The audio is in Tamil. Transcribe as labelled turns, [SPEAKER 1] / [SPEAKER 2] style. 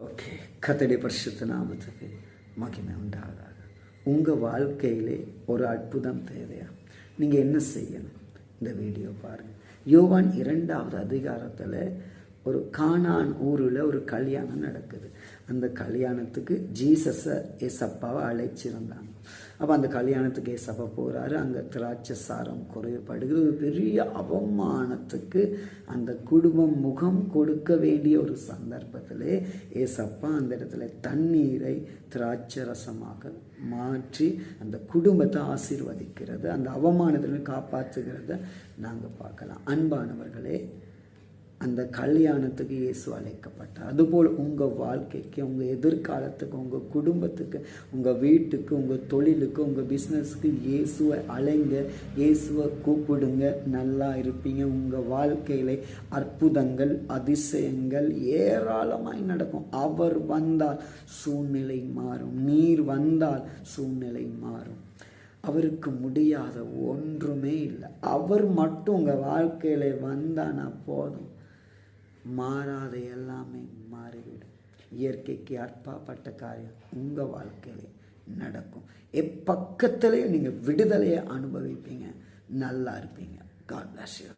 [SPEAKER 1] ஓகே. கத்தடி பரிசுத்த நாமத்துக்கு மகிமை உண்டாகாது உங்கள் வாழ்க்கையிலே ஒரு அற்புதம் தேவையா? நீங்கள் என்ன செய்யணும்? இந்த வீடியோ பாருங்கள் யோவான் இரண்டாவது அதிகாரத்தில் ஒரு காணான் ஊரில் ஒரு கல்யாணம் நடக்குது. அந்த கல்யாணத்துக்கு ஜீசஸை ஏசப்பாவை அழைச்சிருந்தாங்க. அப்போ அந்த கல்யாணத்துக்கு ஏசப்பா போகிறாரு அங்கே திராட்சை சாரம் குறையப்படுகிறது. ஒரு பெரிய அவமானத்துக்கு அந்த குடும்பம் முகம் கொடுக்க வேண்டிய ஒரு சந்தர்ப்பத்தில் ஏசப்பா அந்த இடத்துல தண்ணீரை திராட்சை ரசமாக மாற்றி அந்த குடும்பத்தை ஆசீர்வதிக்கிறது. அந்த அவமானத்தில் காப்பாற்றுகிறத நாங்கள் பார்க்கலாம். அன்பானவர்களே அந்த கல்யாணத்துக்கு இயேசு அழைக்கப்பட்டார். அதுபோல் உங்கள் வாழ்க்கைக்கு உங்கள் எதிர்காலத்துக்கு உங்கள் குடும்பத்துக்கு உங்கள் வீட்டுக்கு உங்கள் தொழிலுக்கு உங்கள் பிஸ்னஸுக்கு இயேசுவை அலைங்க இயேசுவை கூப்பிடுங்க. நல்லா இருப்பீங்க. உங்கள் வாழ்க்கையில் அற்புதங்கள் அதிசயங்கள் ஏராளமாய் நடக்கும். அவர் வந்தால் சூழ்நிலை மாறும். நீர் வந்தால் சூழ்நிலை மாறும். அவருக்கு முடியாத ஒன்றுமே இல்லை. அவர் மட்டும் உங்கள் வாழ்க்கையில் வந்தானா போதும். மாறாத எல்லாமே மாறிவிடும். இயற்கைக்கு அற்பாப்பட்ட காரியம் உங்கள் வாழ்க்கையிலே நடக்கும். எப்பக்கத்துலேயும் நீங்கள் விடுதலையை அனுபவிப்பீங்க. நல்லா இருப்பீங்க. God bless you